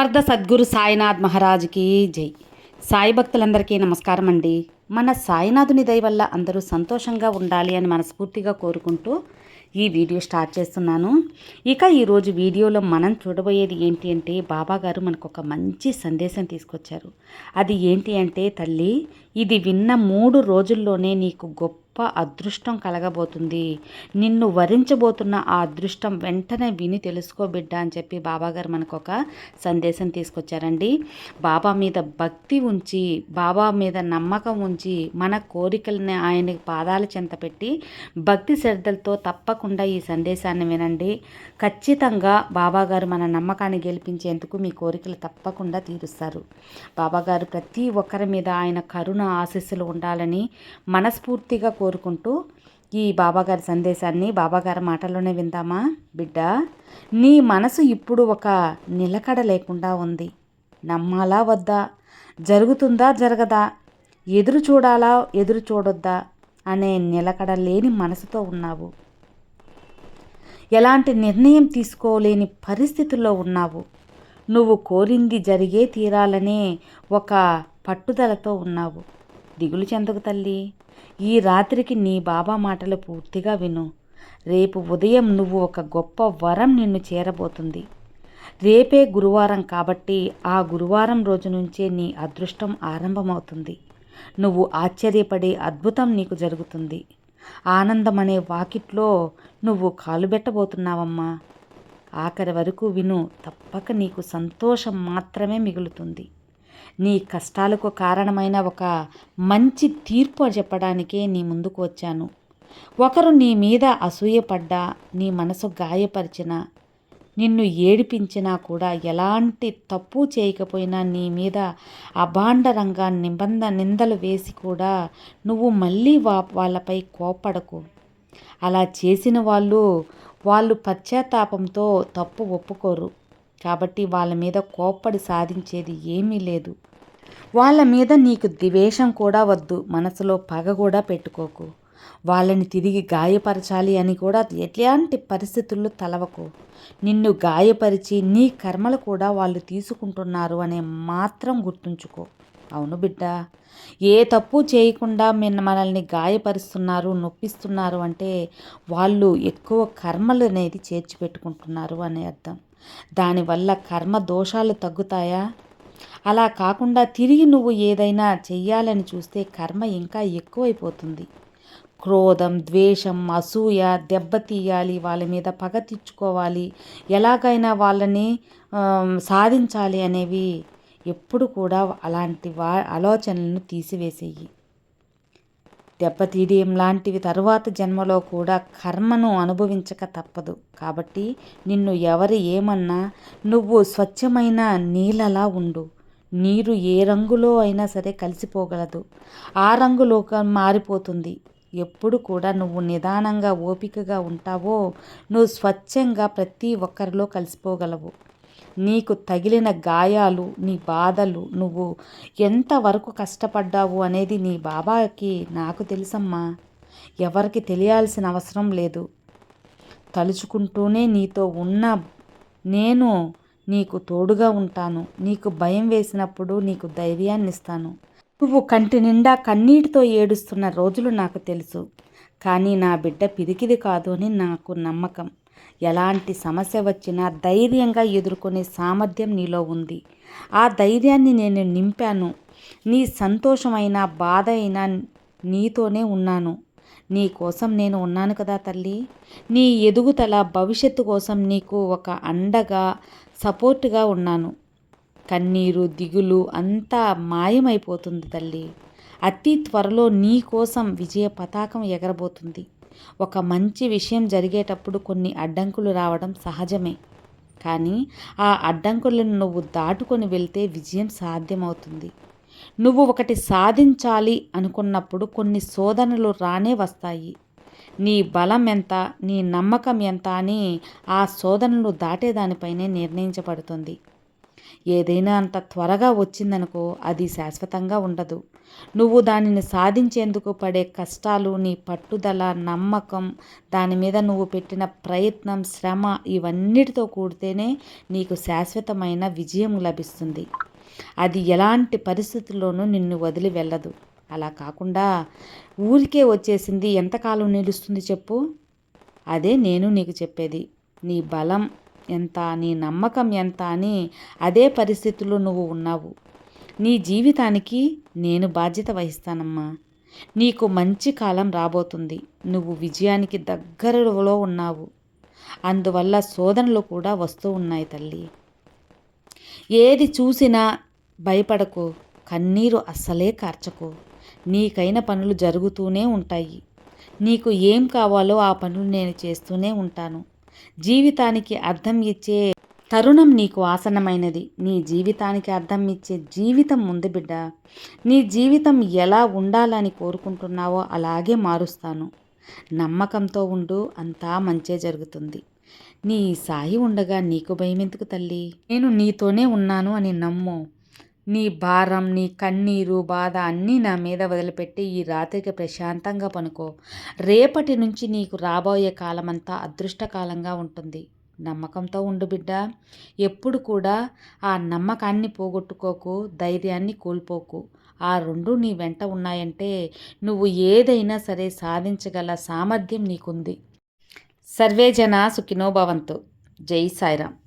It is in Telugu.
సమర్థ సద్గురు సాయినాథ్ మహారాజ్కి జై. సాయి భక్తులందరికీ నమస్కారం అండి. మన సాయినాథుని దయ వల్ల అందరూ సంతోషంగా ఉండాలి అని మనస్ఫూర్తిగా కోరుకుంటూ ఈ వీడియో స్టార్ట్ చేస్తున్నాను. ఇక ఈరోజు వీడియోలో మనం చూడబోయేది ఏంటి అంటే బాబా గారు మనకు ఒక మంచి సందేశం తీసుకొచ్చారు. అది ఏంటి అంటే తల్లి ఇది విన్న మూడు రోజుల్లోనే నీకు గొప్ప అదృష్టం కలగబోతుంది. నిన్ను వరించబోతున్న ఆ అదృష్టం వెంటనే విని తెలుసుకో బిడ్డ అని చెప్పి బాబాగారు మనకు ఒక సందేశం తీసుకొచ్చారండి. బాబా మీద భక్తి ఉంచి బాబా మీద నమ్మకం ఉంచి మన కోరికల్ని ఆయన పాదాల చెంత పెట్టి భక్తి శ్రద్ధలతో తప్పకుండా ఈ సందేశాన్ని వినండి. ఖచ్చితంగా బాబాగారు మన నమ్మకాన్ని గెలిపించేందుకు మీ కోరికలు తప్పకుండా తీరుస్తారు. బాబాగారు ప్రతి ఒక్కరి మీద ఆయన కరుణ ఆశీస్సులు ఉండాలని మనస్ఫూర్తిగా కోరుకుంటూ ఈ బాబాగారి సందేశాన్ని బాబాగారి మాటల్లోనే విందామా? బిడ్డ నీ మనసు ఇప్పుడు ఒక నిలకడ లేకుండా ఉంది. నమ్మాలా వద్దా? జరుగుతుందా జరగదా? ఎదురు చూడాలా ఎదురు చూడొద్దా? అనే నిలకడ లేని మనసుతో ఉన్నావు. ఎలాంటి నిర్ణయం తీసుకోలేని పరిస్థితుల్లో ఉన్నావు. నువ్వు కోరింది జరిగే తీరాలనే ఒక పట్టుదలతో ఉన్నావు. దిగులు చెందకు తల్లి. ఈ రాత్రికి నీ బాబా మాటలు పూర్తిగా విను. రేపు ఉదయం నువ్వు ఒక గొప్ప వరం నిన్ను చేరబోతుంది. రేపే గురువారం కాబట్టి ఆ గురువారం రోజు నుంచే నీ అదృష్టం ఆరంభమవుతుంది. నువ్వు ఆశ్చర్యపడే అద్భుతం నీకు జరుగుతుంది. ఆనందం అనే వాకిట్లో నువ్వు కాలుబెట్టబోతున్నావమ్మా ఆఖరి వరకు విను తప్పక నీకు సంతోషం మాత్రమే మిగులుతుంది. నీ కష్టాలకు కారణమైన ఒక మంచి తీర్పు చెప్పడానికే నీ ముందుకు వచ్చాను. ఒకరు నీ మీద అసూయపడ్డా నీ మనసు గాయపరిచిన నిన్ను ఏడిపించినా కూడా ఎలాంటి తప్పు చేయకపోయినా నీ మీద అభాండరంగా నిబంధ నిందలు వేసి కూడా నువ్వు మళ్ళీ వా వాళ్ళపై కోపడకు అలా చేసిన వాళ్ళు వాళ్ళు పశ్చాత్తాపంతో తప్పు ఒప్పుకోరు. కాబట్టి వాళ్ళ మీద కోప్పడి సాధించేది ఏమీ లేదు. వాళ్ళ మీద నీకు ద్వేషం కూడా వద్దు. మనసులో పగ కూడా పెట్టుకోకు. వాళ్ళని తిరిగి గాయపరచాలి అని కూడా ఎట్లాంటి పరిస్థితుల్లో తలవకు. నిన్ను గాయపరిచి నీ కర్మలు కూడా వాళ్ళు తీసుకుంటున్నారు అనే మాత్రం గుర్తుంచుకో. అవును బిడ్డ. ఏ తప్పు చేయకుండా మిన్న మనల్ని గాయపరుస్తున్నారు నొప్పిస్తున్నారు అంటే వాళ్ళు ఎక్కువ కర్మలు అనేది చేర్చి పెట్టుకుంటున్నారు అనే అర్థం. దానివల్ల కర్మ దోషాలు తగ్గుతాయా? అలా కాకుండా తిరిగి నువ్వు ఏదైనా చెయ్యాలని చూస్తే కర్మ ఇంకా ఎక్కువైపోతుంది. క్రోధం ద్వేషం అసూయ దెబ్బతీయాలి వాళ్ళ మీద పగ తెచ్చుకోవాలి ఎలాగైనా వాళ్ళని సాధించాలి అనేవి ఎప్పుడు కూడా అలాంటి వా ఆలోచనలను తీసివేసేయి. దెబ్బతీయడం లాంటివి తరువాత జన్మలో కూడా కర్మను అనుభవించక తప్పదు. కాబట్టి నిన్ను ఎవరు ఏమన్నా నువ్వు స్వచ్ఛమైన నీళ్ళలా ఉండు. నీరు ఏ రంగులో అయినా సరే కలిసిపోగలదు. ఆ రంగులో మారిపోతుంది. ఎప్పుడు కూడా నువ్వు నిదానంగా ఓపికగా ఉంటావో నువ్వు స్వచ్ఛంగా ప్రతి ఒక్కరిలో కలిసిపోగలవు. నీకు తగిలిన గాయాలు నీ బాధలు నువ్వు ఎంతవరకు కష్టపడ్డావు అనేది నీ బాబాకి నాకు తెలుసమ్మా. ఎవరికి తెలియాల్సిన అవసరం లేదు. తలుచుకుంటూనే నీతో ఉన్న నేను నీకు తోడుగా ఉంటాను. నీకు భయం వేసినప్పుడు నీకు ధైర్యాన్ని ఇస్తాను నువ్వు కంటి నిండా కన్నీటితో ఏడుస్తున్న రోజులు నాకు తెలుసు. కానీ నా బిడ్డ పిరికిది కాదు అని నాకు నమ్మకం. ఎలాంటి సమస్య వచ్చినా ధైర్యంగా ఎదుర్కొనే సామర్థ్యం నీలో ఉంది. ఆ ధైర్యాన్ని నేను నింపాను. నీ సంతోషమైన బాధ అయినా నీతోనే ఉన్నాను. నీ కోసం నేను ఉన్నాను కదా తల్లి. నీ ఎదుగుదల భవిష్యత్తు కోసం నీకు ఒక అండగా సపోర్ట్గా ఉన్నాను. కన్నీరు దిగులు అంతా మాయమైపోతుంది తల్లి. అతి త్వరలో నీ కోసం విజయ పతాకం ఎగరబోతుంది. ఒక మంచి విషయం జరిగేటప్పుడు కొన్ని అడ్డంకులు రావడం సహజమే. కానీ ఆ అడ్డంకులను నువ్వు దాటుకొని వెళ్తే విజయం సాధ్యమవుతుంది. నువ్వు ఒకటి సాధించాలి అనుకున్నప్పుడు కొన్ని శోధనలు రానే వస్తాయి. నీ బలం ఎంత నీ నమ్మకం ఎంత అని ఆ శోధనలు దాటేదానిపైనే నిర్ణయించబడుతుంది. ఏదైనా అంత త్వరగా వచ్చిందనుకో అది శాశ్వతంగా ఉండదు. నువ్వు దానిని సాధించేందుకు పడే కష్టాలు నీ పట్టుదల నమ్మకం దాని మీద నువ్వు పెట్టిన ప్రయత్నం శ్రమ ఇవన్నిటితో కూడితేనే నీకు శాశ్వతమైన విజయం లభిస్తుంది. అది ఎలాంటి పరిస్థితుల్లోనూ నిన్ను వదిలి వెళ్ళదు. అలా కాకుండా ఊరికే వచ్చేసింది ఎంతకాలం నిలుస్తుంది చెప్పు? అదే నేను నీకు చెప్పేది. నీ బలం ఎంత నీ నమ్మకం ఎంత అని అదే పరిస్థితుల్లో నువ్వు ఉన్నావు. నీ జీవితానికి నేను బాధ్యత వహిస్తానమ్మా. నీకు మంచి కాలం రాబోతుంది. నువ్వు విజయానికి దగ్గరలో ఉన్నావు. అందువల్ల శోధనలు కూడా వస్తూ ఉన్నాయి తల్లి. ఏది చూసినా భయపడకు. కన్నీరు అస్సలే కార్చకు. నీకైన పనులు జరుగుతూనే ఉంటాయి. నీకు ఏం కావాలో ఆ పనులు నేను చేస్తూనే ఉంటాను. జీవితానికి అర్థం ఇచ్చే తరుణం నీకు ఆసనమైనది నీ జీవితానికి అర్థం ఇచ్చే జీవితం ఉంది బిడ్డ. నీ జీవితం ఎలా ఉండాలని కోరుకుంటున్నావో అలాగే మారుస్తాను. నమ్మకంతో ఉండు అంతా మంచే జరుగుతుంది. నీ సాయి ఉండగా నీకు భయం ఎందుకు తల్లి? నేను నీతోనే ఉన్నాను అని నమ్ము. నీ భారం నీ కన్నీరు బాధ అన్నీ నా మీద వదిలిపెట్టి ఈ రాత్రికి ప్రశాంతంగా పనుకో. రేపటి నుంచి నీకు రాబోయే కాలమంతా అదృష్టకాలంగా ఉంటుంది. నమ్మకంతో ఉండు బిడ్డ. ఎప్పుడు కూడా ఆ నమ్మకాన్ని పోగొట్టుకోకు ధైర్యాన్ని కోల్పోకు. ఆ రెండు నీ వెంట ఉన్నాయంటే నువ్వు ఏదైనా సరే సాధించగల సామర్థ్యం నీకుంది. సర్వేజన సుఖినోభవంతు జై సాయిరామ్.